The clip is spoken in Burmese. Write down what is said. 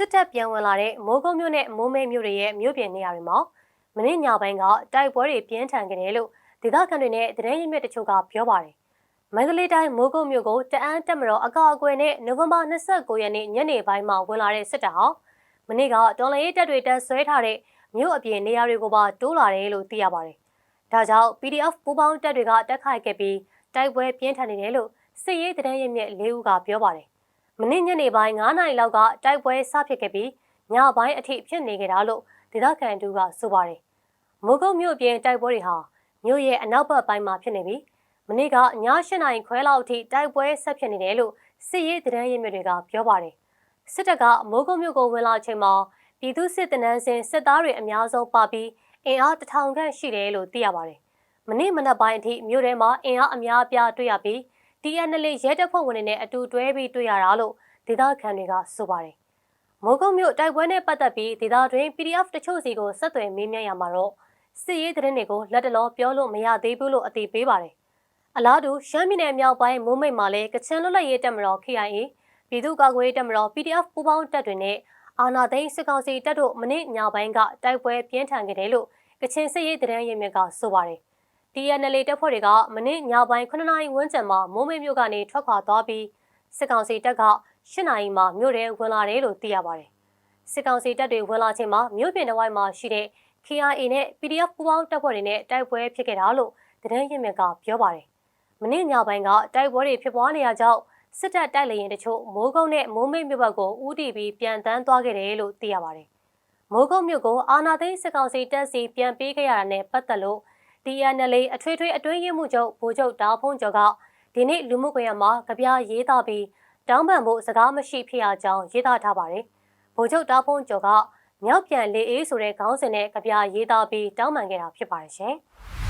စစ်တပ်ပြန်ဝင်လာတဲ့မိုးကုတ်မြို့နဲ့မိုးမိတ်မြို့တွေရဲ့မြို့ပြင်နေရာတွေမှာမနေ့ညပိုင်းကတိုက်ပွဲတွေပြင်းထန်ခဲ့တယ်လို့ဒေသခံတွေနဲ့သတင်းရင်းမြစ်တချို့ကပြောပါတယ်။မန္တလေးတိုင်းမိုးကုတ်မြို့ကိုတအန်းတက်မတော်အကောအကွယ်နဲ့နိုဝင်ဘာ29ရက်နေ့ညနေပိုင်းမှာဝင်လာတဲ့စစ်တပ်ဟာမနေ့ကတော်လရေးတပ်တွေတပ်ဆွဲထားတဲ့မြို့အပြင်နေရာတွေကိုပါတိုးလာတယ်လို့သိရပါတယ်။ဒါကြောင့် PDF ပူးပေါင်းတပ်တွေကတက်ခိုက်ခဲ့ပြီးတိုက်ပွဲပြင်းထန်နေတယ်လို့စစ်ရေးသတင်းရင်းမြစ်၄ဦးကပြောပါတယ်။ မနေ့ညနေပိုင်း9နာရီလောက်ကတိုက်ပွဲစဖြစ်ခဲ့ပြီးညပိုင်းအထိဖြစ်နေကြတာလို့ဒေသခံတူကဆိုပါတယ်။မိုးကုတ်မြို့အပြင်တိုက်ပွဲတွေဟာမြို့ရဲ့အနောက်ဘက်ပိုင်းမှာဖြစ်နေပြီးမနေ့ကည8နာရီခွဲလောက်အထိတိုက်ပွဲဆက်ဖြစ်နေတယ်လို့စစ်ရေးသတင်းရင်းမြစ်တွေကပြောပါတယ်။စစ်တပ်ကမိုးကုတ်မြို့ကိုဝင်လာချိန်မှာပြည်သူစစ်တနန်းစင်စစ်သားတွေအများဆုံးပါပြီးအင်အားတထောင်ခန့်ရှိတယ်လို့သိရပါတယ်။မနေ့မနက်ပိုင်းအထိမြို့ထဲမှာအင်အားအများအပြားတွေ့ရပြီး TNL ရဲတပ်ဖွဲ့ဝင်တွေနဲ့အတူတွဲပြီးတွေ့ရတာလို့ဒေသခံတွေကဆိုပါတယ်။မိုးကုတ်မြို့တိုက်ပွဲနဲ့ပတ်သက်ပြီးဒေသတွင်း PDF တချို့စီကိုဆက်သွယ်မေးမြန်းရမှာတော့စစ်ရေးသတင်းတွေကိုလက်တလောပြောလို့မရသေးဘူးလို့အသိပေးပါတယ်။အလားတူရှမ်းပြည်နယ်မြောက်ပိုင်းမိုးမိတ်မှာလည်းကချင်လွတ်လပ်ရေးတပ်မတော် KIA ပြည်သူ့ကာကွယ်ရေးတပ်မတော် PDF ပူးပေါင်းတပ်တွေနဲ့အာနာသိန်းစစ်ကောင်စီတပ်တို့မနေ့ညပိုင်းကတိုက်ပွဲပြင်းထန်ခဲ့တယ်လို့ကချင်စစ်ရေးသတင်းရင်းမြစ်ကဆိုပါတယ်။ TNL တပ်ဖွဲ့တွေကမနေ့ညပိုင်း9နာရီဝန်းကျင်မှာမိုးမိတ်မြို့ကနေထွက်ခွာသွားပြီးစစ်ကောင်စီတပ်က10နာရီမှာမြို့ထဲဝင်လာတယ်လို့သိရပါတယ်။စစ်ကောင်စီတပ်တွေဝင်လာချိန်မှာမြို့ပြင်တစ်ဝိုက်မှာရှိတဲ့ KIA နဲ့ PDF ပူးပေါင်းတပ်ဖွဲ့တွေနဲ့တိုက်ပွဲဖြစ်ခဲ့တာလို့သတင်းရင်းမြစ်ကပြောပါတယ်။မနေ့ညပိုင်းကတိုက်ပွဲတွေဖြစ်ပွားနေရကြောင်းစစ်တပ်တိုက်လေရင်တချို့မိုးကုတ်နဲ့မိုးမိတ်မြို့ဘက်ကိုဦးတည်ပြီးပြန်တန်းသွားခဲ့တယ်လို့သိရပါတယ်။မိုးကုတ်မြို့ကိုအာနာသိန်းစစ်ကောင်စီတပ်စီပြန်ပေးခဲ့ရတာနဲ့ပတ်သက်လို့ DNL အထွေထွေအတွင်းရေးမှူးချုပ်ဗိုလ်ချုပ်တာဖုံးကျော်ကဒီနေ့လူမှုကွန်ရက်မှာကြပြရေးသားပြီးတောင်းပန်ဖို့စကားမရှိဖြစ်ရကြောင်းရေးသားထားပါတယ်။ဗိုလ်ချုပ်တာဖုံးကျော်ကမြောက်ပြန်လေအေးဆိုတဲ့ခေါင်းစဉ်နဲ့ကြပြရေးသားပြီးတောင်းပန်ခဲ့တာဖြစ်ပါတယ်ရှင်။